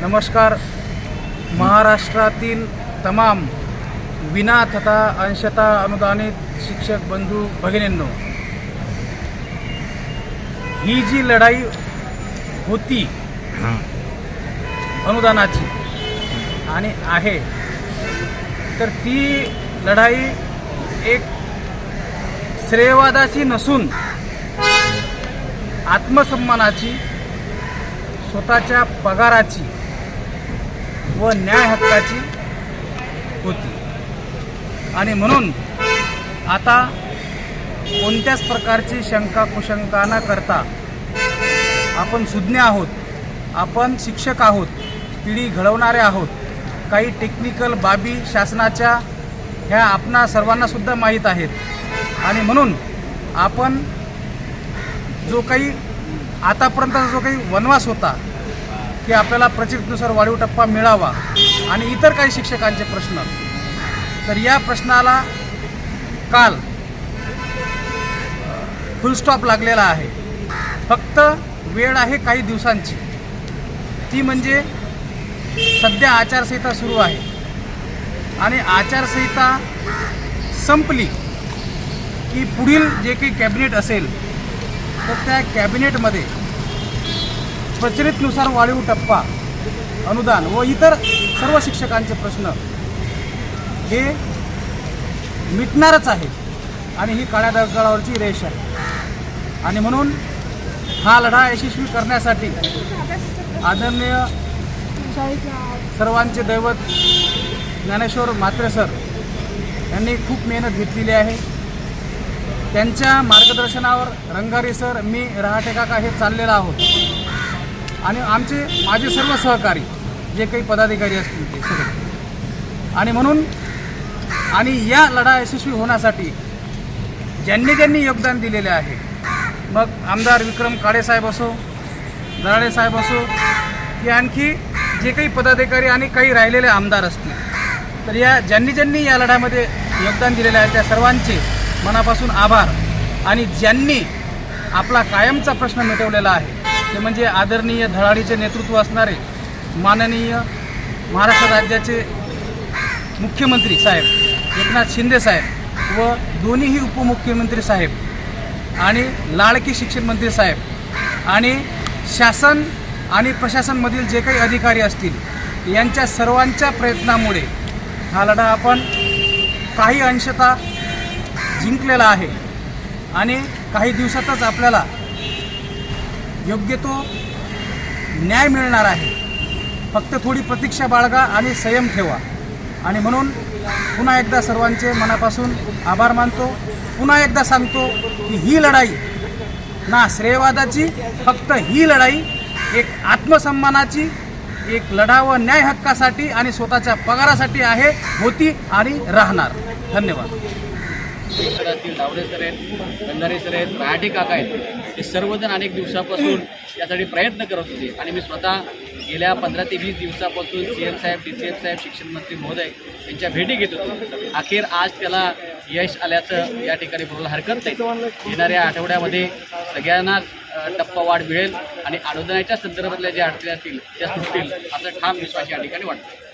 नमस्कार. महाराष्ट्रातील तमाम विना तथा अंशतः अनुदानित शिक्षक बंधू भगिनींनो ही जी लढाई होती अनुदानाची आणि आहे तर ती लढाई एक श्रेयवादाची नसून आत्मसन्मानाची स्वतःच्या पगाराची व न्याय हक्काची होती. आणि म्हणून आता कोणत्याच प्रकारची शंका कुशंका न करता आपण सुज्ञ आहोत आपण शिक्षक आहोत पिढी घडवणारे आहोत काही टेक्निकल बाबी शासनाच्या ह्या आपणा सर्वांनासुद्धा माहीत आहेत. आणि म्हणून आपण जो काही आतापर्यंतचा जो काही वनवास होता की आपल्याला प्रचितनुसार वाढीव टप्पा मिळावा आणि इतर काही शिक्षकांचे प्रश्न तर या प्रश्नाला काल फुलस्टॉप लागलेला आहे. फक्त वेळ आहे काही दिवसांची. ती म्हणजे सध्या आचारसंहिता सुरू आहे. आणि आचारसंहिता संपली की पुढील जे काही कॅबिनेट असेल तर त्या कॅबिनेटमध्ये प्रचलितनुसार वाढीव टप्पा अनुदान व इतर सर्व शिक्षकांचे प्रश्न हे मिटणारच आहे आणि ही काळ्या दगडावरची रेष आहे. आणि म्हणून हा लढा यशस्वी करण्यासाठी आदरणीय सर्वांचे दैवत ज्ञानेश्वर मात्रे सर यांनी खूप मेहनत घेतलेली आहे. त्यांच्या मार्गदर्शनावर रंगारी सर मी रहाटे काका हे चाललेलो आहोत. आणि आमचे माझे सर्व सहकारी जे काही पदाधिकारी असतील ते सगळे. आणि म्हणून आणि या लढा यशस्वी होण्यासाठी ज्यांनी ज्यांनी योगदान दिलेले आहे मग आमदार विक्रम काळेसाहेब असो दराडे साहेब असो की आणखी जे काही पदाधिकारी आणि काही राहिलेले आमदार असतील तर या ज्यांनी ज्यांनी या लढ्यामध्ये योगदान दिलेलं आहे त्या सर्वांचे मनापासून आभार. आणि ज्यांनी आपला कायमचा प्रश्न मिटवलेला आहे ते म्हणजे आदरणीय धडाडीचे नेतृत्व असणारे माननीय महाराष्ट्र राज्याचे मुख्यमंत्री साहेब एकनाथ शिंदे साहेब व दोन्हीही उपमुख्यमंत्री साहेब आणि लाडकी शिक्षण मंत्री साहेब आणि शासन आणि प्रशासनमधील जे काही अधिकारी असतील यांच्या सर्वांच्या प्रयत्नामुळे हा लढा आपण काही अंशता जिंकलेला आहे. आणि काही दिवसातच आपल्याला योग्य तो न्याय मिळणार आहे. फक्त थोडी प्रतीक्षा बाळगा आणि संयम ठेवा. आणि म्हणून पुन्हा एकदा सर्वांचे मनापासून आभार मानतो. पुन्हा एकदा सांगतो की ही लढाई ना श्रेयवादाची फक्त ही लढाई एक आत्मसन्मानाची एक लढा व न्याय हक्कासाठी आणि स्वतःच्या पगारासाठी आहे होती आणि राहणार. धन्यवाद. परिसरातील डावडे सर आहेत बंधारे सर आहेत राहाटे काका आहेत. हे सर्वजण अनेक दिवसापासून यासाठी प्रयत्न करत होते. आणि मी स्वतः गेल्या पंधरा ते वीस दिवसापासून सी एम साहेब डी सी एम साहेब शिक्षण मंत्री महोदय यांच्या भेटी घेत होतो. अखेर आज त्याला यश आल्याचं या ठिकाणी बोलायला हरकत नाही. येणाऱ्या आठवड्यामध्ये सगळ्यांनाच टप्पा वाढ मिळेल आणि अनुदानाच्या संदर्भातल्या ज्या अडचणी असतील त्या सुटतील असं ठाम विश्वास या ठिकाणी वाटतो.